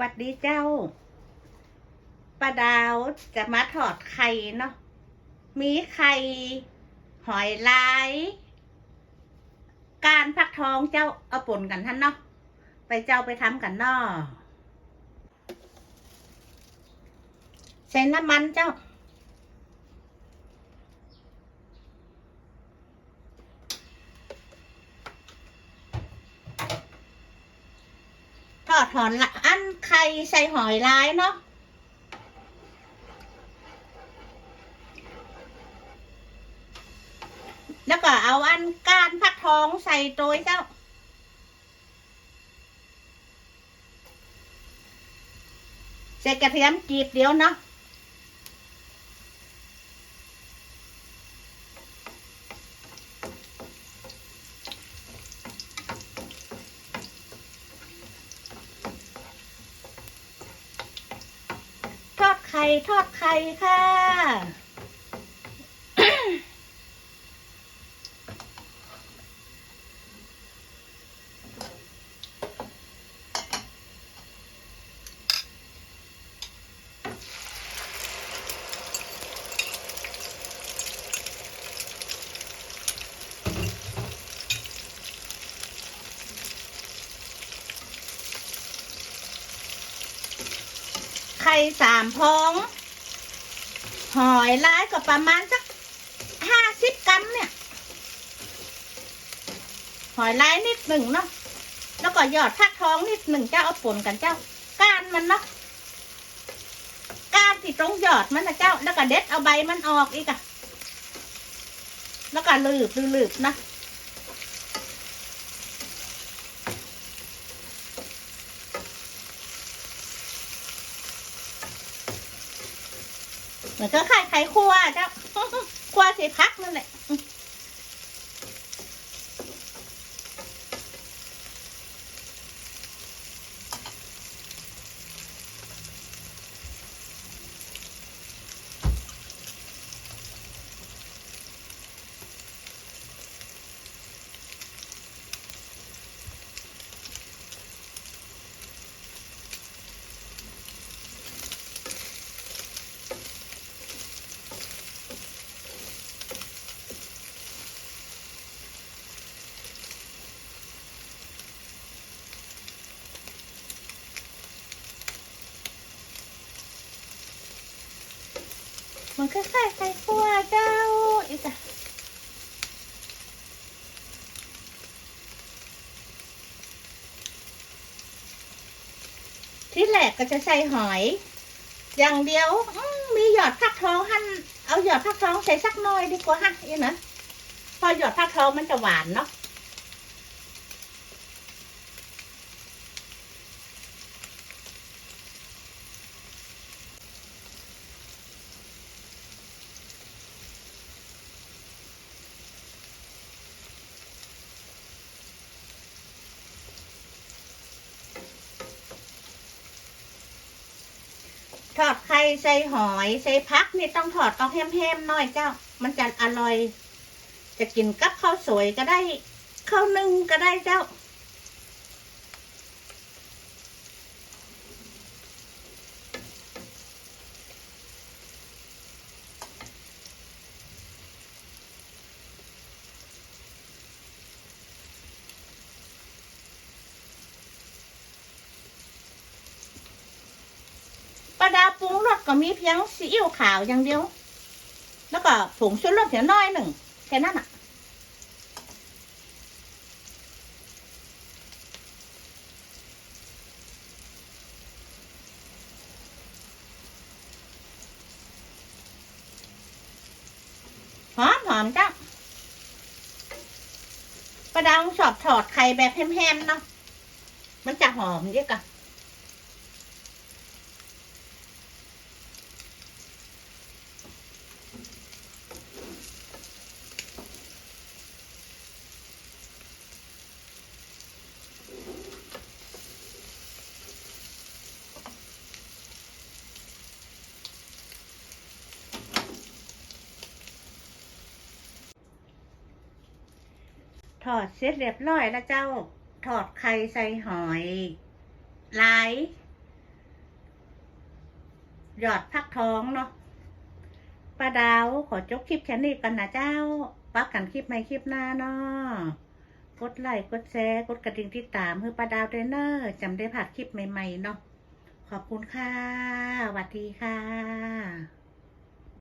วัดดีเจ้าป้าดาวจะมาถอดไข่เนาะ มีไข่หอยลาย การพักทองเจ้าเอาป่นกันท่านเนาะ ไปเจ้าไปทำกันเนาะใส่น้ำมันเจ้า อดถอนละอันไข่ใส่หอยลายเนาะแล้วก็เอาอันก้านพักทองใส่ตัวเจ้าใส่กระเทียมจีบเดียวเนาะ ไข่ทอดไข่ค่ะ ไข่สามพองหอยร้ายก็ประมาณสักห้าสิบกรัมเนี่ย หอยร้ายนิดหนึ่งเนาะแล้วก็หยอดฟักทองนิดหนึ่งเจ้าเอาป่นกันเจ้า ก้านมันเนาะก้านที่ตรงหยอดมันนะเจ้า แล้วก็เด็ดเอาใบมันออกอีกอะแล้วก็ลืบลืบนะ เหมือนก็ไข่ไข่คั่วเจ้าคั่วเส่พักนั่นแหละ มันก็ไข่ไข่คั่วเจ้าอีกอะที่แรกก็จะใส่หอย อย่างเดียวมีหยอดฟักทองหั่นเอาหยอดฟักทองใส่สักน่อยดีกว่าฮะอีนะพอหยอดฟักทองมันจะหวานเนาะ ทอดไข่ใส่หอยใส่พักนี่ต้องทอดเองแห้มๆหน่อยเจ้า มันจะอร่อย จะกินกับข้าวสวยก็ได้ข้าวนึ่งก็ได้เจ้า ปลาดาปรุงรสก็มีเพียงซีอิ๊วขาวอย่างเดียว แล้วก็ผงชูรสเดี๋ยวน้อยหนึ่งแค่นั้นอะหอมหอมจ้ะปลาดาชอบถอดไข่แบบแฮมๆเนาะมันจะหอมเยอะกะ ถอดเสร็จเรียบร้อยแล้วเจ้า ถอดไข่ใส่หอยลายหยอดพักท้องเนาะป้าดาวขอจบคลิปแค่นี้กันนะเจ้าปักกันคลิปใหม่คลิปหน้าเนาะกดไลค์กดแชร์กดกระดิ่งติดตามเพื่อป้าดาวเทรนเนอร์จำได้ผ่านคลิปใหม่ ๆ เนาะขอบคุณค่ะสวัสดีค่ะ